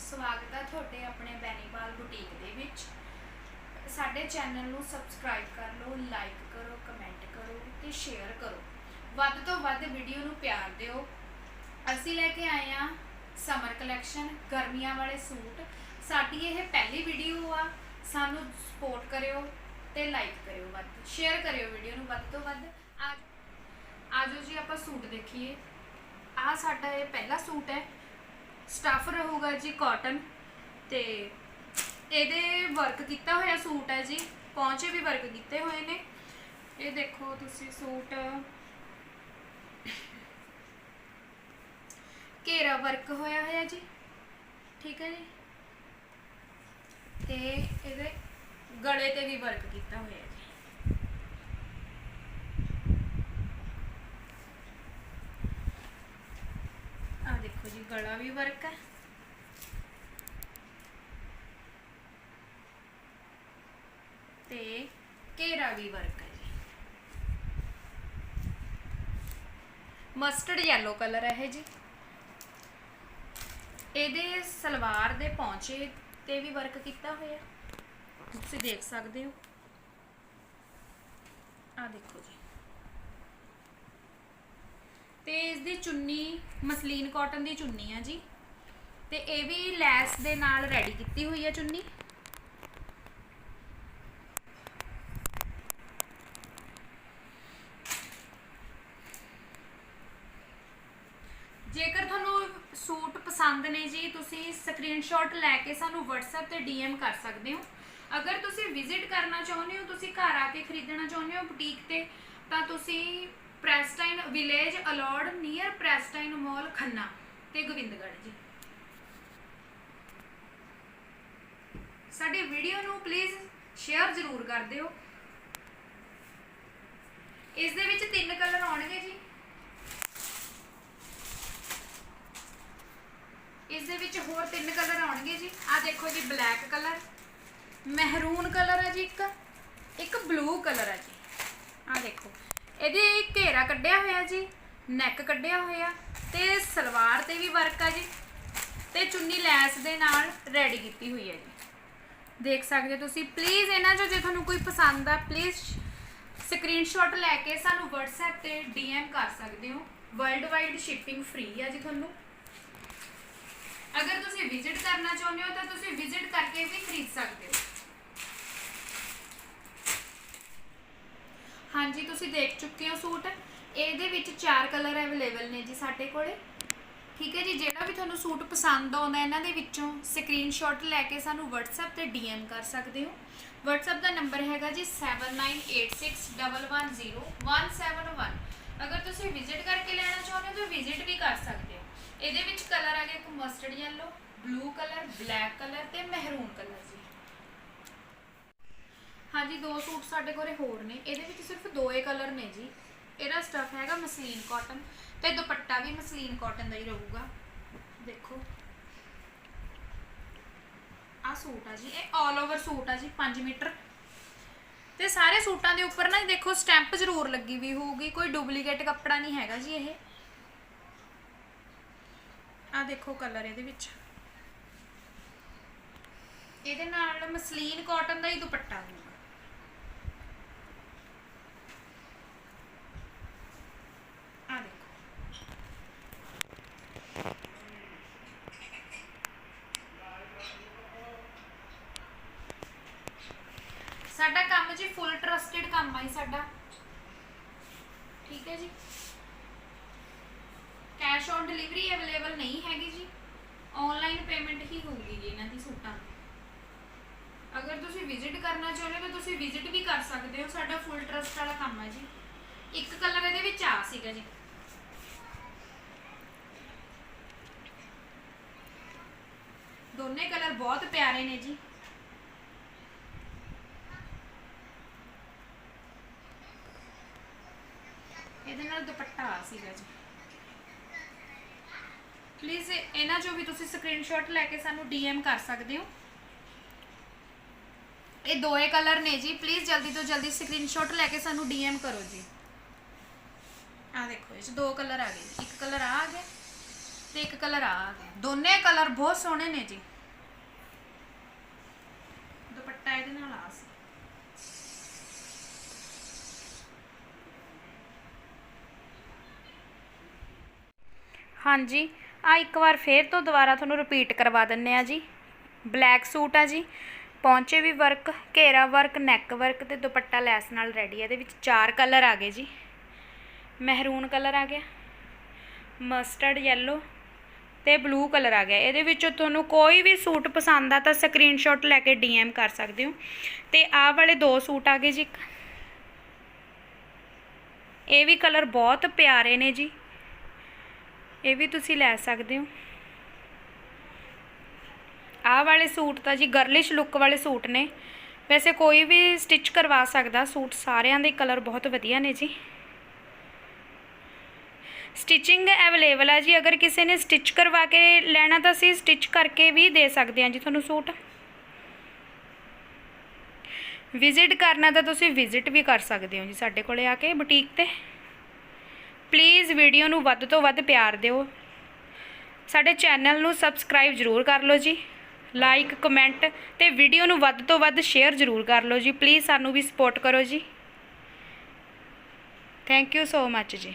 ਸਵਾਗਤ ਹੈ ਤੁਹਾਡੇ ਆਪਣੇ ਬੈਨੀਵਾਲ ਬੁਟੀਕ ਦੇ ਵਿੱਚ। ਸਾਡੇ ਚੈਨਲ ਨੂੰ ਸਬਸਕ੍ਰਾਈਬ ਕਰ ਲਓ ਲਾਈਕ ਕਰੋ ਕਮੈਂਟ ਕਰੋ ਤੇ ਸ਼ੇਅਰ ਕਰੋ। ਵੱਧ ਤੋਂ ਵੱਧ ਵੀਡੀਓ ਨੂੰ ਪਿਆਰ ਦਿਓ। ਅਸੀਂ ਲੈ ਕੇ ਆਏ ਆ ਸਮਰ ਕਲੈਕਸ਼ਨ ਗਰਮੀਆਂ ਵਾਲੇ ਸੂਟ। ਸਾਡੀ ਇਹ ਪਹਿਲੀ ਵੀਡੀਓ ਆ। ਸਾਨੂੰ ਸਪੋਰਟ ਕਰਿਓ ਤੇ ਲਾਈਕ ਕਰਿਓ ਵੱਧ। ਸ਼ੇਅਰ ਕਰਿਓ ਵੀਡੀਓ ਨੂੰ ਵੱਧ ਤੋਂ ਵੱਧ। ਆ ਆਜੋ ਜੀ ਆਪਾਂ ਸੂਟ ਦੇਖੀਏ। ਆਹ ਸਾਡਾ ਇਹ ਪਹਿਲਾ ਸੂਟ ਹੈ। ਸਟਫ ਰਹੂਗਾ ਜੀ ਕਾਟਨ ਤੇ ਇਹਦੇ ਵਰਕ ਕੀਤਾ ਹੋਇਆ ਸੂਟ ਹੈ ਜੀ, ਪੌਂਚੇ ਵੀ ਵਰਕ ਕੀਤੇ ਹੋਏ ਨੇ। ਇਹ ਦੇਖੋ ਤੁਸੀਂ ਸੂਟ। ਘੇਰਾ ਵਰਕ ਹੋਇਆ ਹੋਇਆ ਜੀ, ਠੀਕ ਹੈ ਜੀ। ਤੇ ਇਹਦੇ ਗਲੇ ਤੇ ਵੀ ਵਰਕ ਕੀਤਾ ਹੋਇਆ ਜੀ ਆ ਦੇਖੋ ਜੀ ਗਲਾ ਵੀ ਵਰਕ ਹੈ। ਤੇ ਘੇਰਾ ਵੀ ਵਰਕ ਹੈ ਜੀ। ਮਸਟਰਡ ਯੈਲੋ ਕਲਰ ਹੈ ਜੀ। ਇਹਦੇ ਸਲਵਾਰ ਦੇ ਪੌਂਚੇ ਤੇ ਵੀ ਵਰਕ ਕੀਤਾ ਹੋਇਆ। ਤੁਸੀਂ ਦੇਖ ਸਕਦੇ ਹੋ। ਆ ਦੇਖੋ ਜੀ ਤੇ ਇਸ ਦੀ ਚੁੰਨੀ, ਮਸਲੀਨ ਕਾਟਨ ਦੀ ਚੁੰਨੀ ਆ ਜੀ। ਤੇ ਇਹ ਵੀ ਲੈਸ ਦੇ ਨਾਲ ਰੈਡੀ ਕੀਤੀ ਹੋਈ ਹੈ ਚੁੰਨੀ। ਜੇਕਰ ਤੁਹਾਨੂੰ ਸੂਟ ਪਸੰਦ ਨੇ ਜੀ, ਤੁਸੀਂ ਸਕਰੀਨਸ਼ਾਟ ਲੈ ਕੇ ਸਾਨੂੰ WhatsApp ਤੇ DM ਕਰ ਸਕਦੇ ਹੋ। ਅਗਰ ਤੁਸੀਂ ਵਿਜ਼ਿਟ ਕਰਨਾ ਚਾਹੁੰਦੇ ਹੋ, ਤੁਸੀਂ ਘਰ ਆ ਕੇ ਖਰੀਦਣਾ ਚਾਹੁੰਦੇ ਹੋ ਬੁਟੀਕ ਤੇ, ਤਾਂ ਤੁਸੀਂ Pristine Village Alod near Pristine Mall Khanna ਤੇ ਗੋਬਿੰਦਗੜ੍ਹ ਜੀ। ਸਾਡੀ ਵੀਡੀਓ ਨੂੰ ਪਲੀਜ਼ ਸ਼ੇਅਰ ਜ਼ਰੂਰ ਕਰ ਦਿਓ। ਇਸ ਦੇ ਵਿੱਚ ਤਿੰਨ ਕਲਰ ਆਉਣਗੇ ਜੀ। ਇਸ ਦੇ ਵਿੱਚ ਹੋਰ ਤਿੰਨ ਕਲਰ ਆਉਣਗੇ ਜੀ। ਆ ਦੇਖੋ ਜੀ ਬਲੈਕ ਕਲਰ ਮਹਿਰੂਨ ਕਲਰ ਹੈ ਜੀ ਇੱਕ ਇੱਕ ਬਲੂ ਕਲਰ ਹੈ ਜੀ। ਆ ਦੇਖੋ। ਇਹਦੇ ਘੇਰਾ ਕੱਢਿਆ ਹੋਇਆ ਜੀ ਨੈਕ ਕੱਢਿਆ ਹੋਇਆ, ਤੇ ਸਲਵਾਰ ਤੇ ਵੀ ਵਰਕ ਆ ਜੀ, ਤੇ ਚੁੰਨੀ ਲੈਸ ਦੇ ਨਾਲ ਰੈਡੀ ਕੀਤੀ ਹੋਈ ਹੈ ਜੀ। ਦੇਖ ਸਕਦੇ ਹੋ ਤੁਸੀਂ ਪਲੀਜ਼ ਇਹਨਾਂ ਚੋਂ ਜੇ ਤੁਹਾਨੂੰ ਕੋਈ ਪਸੰਦ ਆ ਪਲੀਜ਼ ਸਕਰੀਨਸ਼ਾਟ ਲੈ ਕੇ ਸਾਨੂੰ WhatsApp ਤੇ DM ਕਰ ਸਕਦੇ ਹੋ। ਵਰਲਡ ਵਾਈਡ ਸ਼ਿਪਿੰਗ ਫ੍ਰੀ ਆ ਜੀ ਤੁਹਾਨੂੰ। ਅਗਰ ਤੁਸੀਂ ਵਿਜ਼ਿਟ ਕਰਨਾ ਚਾਹੁੰਦੇ ਹੋ ਤਾਂ ਤੁਸੀਂ ਵਿਜ਼ਿਟ ਕਰਕੇ ਵੀ ਖਰੀਦ ਸਕਦੇ ਹੋ। ਹਾਂਜੀ, ਤੁਸੀਂ ਦੇਖ ਚੁੱਕੇ ਹੋ ਸੂਟ। ਇਹਦੇ ਵਿੱਚ ਚਾਰ ਕਲਰ ਅਵੇਲੇਬਲ ਨੇ ਜੀ ਸਾਡੇ ਕੋਲੇ। ਠੀਕ ਹੈ ਜੀ, ਜਿਹੜਾ ਵੀ ਤੁਹਾਨੂੰ ਸੂਟ ਪਸੰਦ ਆਉਂਦਾ ਇਹਨਾਂ ਦੇ ਵਿੱਚੋਂ ਸਕਰੀਨਸ਼ਾਟ ਲੈ ਕੇ ਸਾਨੂੰ WhatsApp ਤੇ DM ਕਰ ਸਕਦੇ ਹੋ। WhatsApp ਦਾ ਨੰਬਰ ਹੈਗਾ ਜੀ 7986110171 ਅਗਰ ਤੁਸੀਂ ਵਿਜ਼ਿਟ ਕਰਕੇ ਲੈਣਾ ਚਾਹੁੰਦੇ ਹੋ, ਤਾਂ ਵਿਜ਼ਿਟ ਵੀ ਕਰ ਸਕਦੇ ਹੋ। ਇਹਦੇ ਵਿੱਚ ਕਲਰ ਆ ਗਏ ਇੱਕ mustard yellow blue colour black colour ਤੇ ਮਹਿਰੂਨ ਕਲਰ ਜੀ। ਹਾਂਜੀ, ਦੋ ਸੂਟ ਸਾਡੇ ਕੋਲੇ ਹੋਰ ਨੇ। ਇਹਦੇ ਵਿੱਚ ਸਿਰਫ ਦੋ ਹੀ ਕਲਰ ਨੇ ਜੀ। ਇਹਦਾ ਸਟਫ ਹੈਗਾ ਮਸਲੀਨ ਕਾਟਨ ਤੇ ਦੁਪੱਟਾ ਵੀ ਮਸਲੀਨ ਕਾਟਨ ਦਾ ਹੀ ਰਹੂਗਾ। ਦੇਖੋ। ਆ ਸੂਟ ਆ ਜੀ, ਇਹ 올 ਓਵਰ ਸੂਟ ਆ ਜੀ 5 ਮੀਟਰ। ਤੇ ਸਾਰੇ ਸੂਟਾਂ ਦੇ ਉੱਪਰ ਨਾ ਦੇਖੋ ਸਟੈਂਪ ਜ਼ਰੂਰ ਲੱਗੀ ਵੀ ਹੋਊਗੀ, ਕੋਈ ਡੁਪਲੀਕੇਟ ਕੱਪੜਾ ਨਹੀਂ ਹੈਗਾ ਜੀ ਇਹ। ਆ ਦੇਖੋ ਕਲਰ ਇਹਦੇ ਵਿੱਚ। ਇਹਦੇ ਨਾਲ ਮਸਲੀਨ ਕਾਟਨ ਦਾ ਹੀ ਦੁਪੱਟਾ ਹੋਊਗਾ ਆ ਦੇਖੋ ਸਾਡਾ ਕੰਮ ਜੀ ਫੁੱਲ ਟਰਸਟਡ ਕੰਮ ਆ ਜੀ ਸਾਡਾ। ਠੀਕ ਹੈ ਜੀ। ਕੈਸ਼ ਔਨ ਡਿਲੀਵਰੀ ਅਵੇਲੇਬਲ ਨਹੀਂ ਹੈਗੀ ਜੀ। ਆਨਲਾਈਨ ਪੇਮੈਂਟ ਹੀ ਹੋਊਗੀ ਜੀ ਇਹਨਾਂ ਦੀ ਸੂਟਾਂ ਅਗਰ ਤੁਸੀਂ ਵਿਜ਼ਿਟ ਕਰਨਾ ਚਾਹੁੰਦੇ ਹੋ ਤਾਂ ਤੁਸੀਂ ਵਿਜ਼ਿਟ ਵੀ ਕਰ ਸਕਦੇ ਹੋ। ਸਾਡਾ ਫੁੱਲ ਟਰਸਟ ਵਾਲਾ ਕੰਮ ਹੈ ਜੀ। ਇੱਕ ਕਲਰ ਇਹਦੇ ਵਿੱਚ ਆ ਸੀਗਾ ਜੀ। ਦੋਨੇ ਕਲਰ ਬਹੁਤ ਪਿਆਰੇ ਨੇ ਜੀ। ਇਹਦੇ ਨਾਲ ਦੁਪੱਟਾ ਆ ਸੀਗਾ ਜੀ। ਪਲੀਜ਼ ਇਹਨਾਂ ਚੋਂ ਵੀ ਤੁਸੀਂ ਸਕਰੀਨਸ਼ਾਟ ਲੈ ਕੇ ਸਾਨੂੰ DM ਕਰ ਸਕਦੇ ਹੋ। ਇਹ ਦੋਏ ਕਲਰ ਨੇ ਜੀ। ਪਲੀਜ਼ ਜਲਦੀ ਤੋਂ ਜਲਦੀ ਸਕਰੀਨਸ਼ਾਟ ਲੈ ਕੇ ਸਾਨੂੰ DM ਕਰੋ ਜੀ। ਆ ਦੇਖੋ, ਇਹ 'ਚ ਦੋ ਕਲਰ ਆ ਗਏ। ਇੱਕ ਕਲਰ ਆ ਆ ਗਿਆ ਤੇ ਇੱਕ ਕਲਰ ਆ ਆ ਗਿਆ ਦੋਨੇ ਕਲਰ ਬਹੁਤ ਸੋਹਣੇ ਨੇ ਜੀ ਦੁਪੱਟਾ ਇਹਦੇ ਨਾਲ ਆ ਸੀ ਹਾਂਜੀ। ਆ ਇੱਕ ਵਾਰ ਫੇਰ ਤੋਂ ਦੁਬਾਰਾ ਤੁਹਾਨੂੰ ਰਿਪੀਟ ਕਰਵਾ ਦਿੰਨੇ ਆ ਜੀ। ਬਲੈਕ ਸੂਟ ਆ ਜੀ। ਪੌਂਚੇ ਵੀ ਵਰਕ ਘੇਰਾ ਵਰਕ ਨੈਕ ਵਰਕ ਤੇ ਦੁਪੱਟਾ ਲੈਸ ਨਾਲ ਰੈਡੀ ਹੈ ਇਹਦੇ ਵਿੱਚ ਚਾਰ ਕਲਰ ਆ ਗਏ ਜੀ। ਮਹਿਰੂਨ ਕਲਰ ਆ ਗਿਆ ਮਸਟਰਡ ਯੈਲੋ ਤੇ ਬਲੂ ਕਲਰ ਆ ਗਿਆ। ਇਹਦੇ ਵਿੱਚੋਂ ਤੁਹਾਨੂੰ ਕੋਈ ਵੀ ਸੂਟ ਪਸੰਦ ਆ ਤਾਂ ਸਕਰੀਨਸ਼ਾਟ ਲੈ ਕੇ ਡੀਐਮ ਕਰ ਸਕਦੇ ਹੋ। ਤੇ ਆਹ ਵਾਲੇ ਦੋ ਸੂਟ ਆ ਗਏ ਜੀ ਇੱਕ। ਇਹ ਵੀ ਕਲਰ ਬਹੁਤ ਪਿਆਰੇ ਨੇ ਜੀ। ਇਹ ਵੀ ਤੁਸੀਂ ਲੈ ਸਕਦੇ ਹੋ। ਆਹ ਵਾਲੇ ਸੂਟ ਤਾਂ ਜੀ ਗਰਲਿਸ਼ ਲੁੱਕ ਵਾਲੇ ਸੂਟ ਨੇ। ਵੈਸੇ ਕੋਈ ਵੀ ਸਟਿਚ ਕਰਵਾ ਸਕਦਾ, ਸੂਟ ਸਾਰਿਆਂ ਦੇ ਕਲਰ ਬਹੁਤ ਵਧੀਆ ਨੇ ਜੀ। ਸਟਿਚਿੰਗ ਅਵੇਲੇਬਲ ਹੈ ਜੀ, ਅਗਰ ਕਿਸੇ ਨੇ ਸਟਿਚ ਕਰਵਾ ਕੇ ਲੈਣਾ ਤਾਂ ਅਸੀਂ ਸਟਿਚ ਕਰਕੇ ਵੀ ਦੇ ਸਕਦੇ ਹਾਂ ਜੀ ਤੁਹਾਨੂੰ ਸੂਟ। ਵਿਜ਼ਿਟ ਕਰਨਾ ਤਾਂ ਤੁਸੀਂ ਵਿਜ਼ਿਟ ਵੀ ਕਰ ਸਕਦੇ ਹੋ ਜੀ ਸਾਡੇ ਕੋਲੇ ਆ ਕੇ ਬੁਟੀਕ ਤੇ। ਪਲੀਜ਼ ਵੀਡੀਓ ਨੂੰ ਵੱਧ ਤੋਂ ਵੱਧ ਪਿਆਰ ਦਿਓ। ਸਾਡੇ ਚੈਨਲ ਨੂੰ ਸਬਸਕ੍ਰਾਈਬ ਜ਼ਰੂਰ ਕਰ ਲਓ ਜੀ। ਲਾਈਕ, ਕਮੈਂਟ ਤੇ ਵੀਡੀਓ ਨੂੰ ਵੱਧ ਤੋਂ ਵੱਧ ਸ਼ੇਅਰ ਜ਼ਰੂਰ ਕਰ ਲਓ ਜੀ। ਪਲੀਜ਼ ਸਾਨੂੰ ਵੀ ਸਪੋਰਟ ਕਰੋ ਜੀ। ਥੈਂਕ ਯੂ ਸੋ ਮੱਚ ਜੀ।